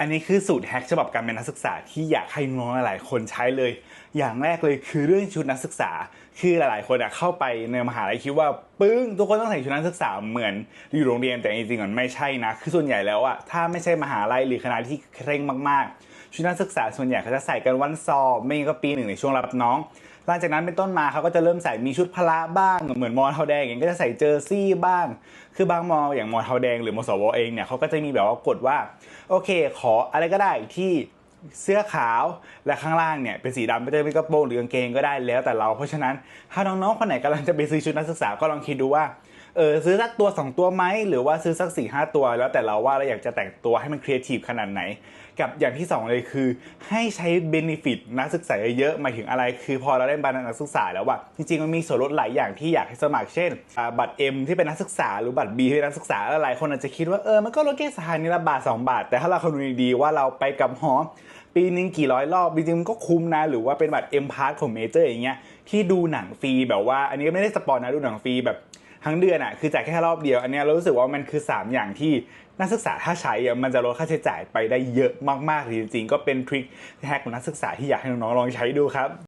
อันนี้คือสูตรแฮกฉบับการเป็นนักศึกษาที่อยากให้น้องหลายๆคนใช้เลย อย่างแรกเลยคือเรื่องชุดนักศึกษา คือหลายๆ คนอะเข้าไปในมหาลัยคิดว่าปึ้งทุกคนต้องใส่ชุดนักศึกษาเหมือนอยู่โรงเรียนแต่จริงๆมันไม่ใช่นะ คือส่วนใหญ่แล้วอะถ้าไม่ใช่มหาลัยหรือคณะที่เคร่งมากๆ ชุดนักศึกษาส่วนใหญ่เขาจะใส่กันวันสอบไม่งั้นก็ปีหนึ่งในช่วงรับน้อง หลังจากนั้นเป็นต้นมาเขาก็จะเริ่มใส่มีชุดพละบ้างเหมือนมอเทาแดงอย่างก็จะใส่เจอร์ซี่บ้าง คือบางมออย่างมอเทาแดงหรือมสวเองเนี่ยเขาก็จะมีแบบว่ากฎว่าโอเค ขออะไรก็ได้ที่เสื้อขาวและข้างล่างเนี่ยเป็นสีดำไม่ได้เป็นกระโปรงหรือกางเกงก็ได้แล้วแต่เรา เพราะฉะนั้นถ้าน้องๆคนไหนกำลังจะไปซื้อชุดนักศึกษาก็ลองคิดดูว่า เออซื้อสักตัว2ตัวไหมหรือว่าซื้อสัก4ี่ห้าตัว แล้วแต่เราว่าเราอยากจะแต่งตัวให้มันครีเอทีฟขนาดไหน กับอย่างที่ 2 เลยคือ ให้ใช้เบนฟิตนักศึกษาเยอะๆหมายถึงอะไร คือพอเราได้บัตรนักศึกษาแล้วว่าจริงๆมันมีส่วนลดหลายอย่างที่อยากให้สมัครเช่น บัตร M ที่เป็นนักศึกษาหรือบัตร B ที่เป็นนักศึกษาหลายคนอาจจะคิดว่าเออมันก็ลดแค่สถานีละบาท2บาท แต่ถ้าเราคำนวณดีว่าเราไปกับหอปีนึงกี่ร้อยรอบจริงๆมันก็คุ้มนะ หรือว่าเป็นบัตร M Pass ของเมเจอร์อย่างเงี้ยที่ดูหนังฟรีแบบว่า อันนี้ไม่ได้สปอนนะดูหนังฟรีแบบ ทั้งเดือนอะคือจ่ายแค่รอบเดียวอันนี้เรารู้สึกว่ามันคือ 3 อย่างที่นักศึกษาถ้าใช้มันจะลดค่าใช้จ่ายไปได้เยอะมากๆจริงๆก็เป็นทริคแฮกของนักศึกษาที่อยากให้น้องๆลองใช้ดูครับ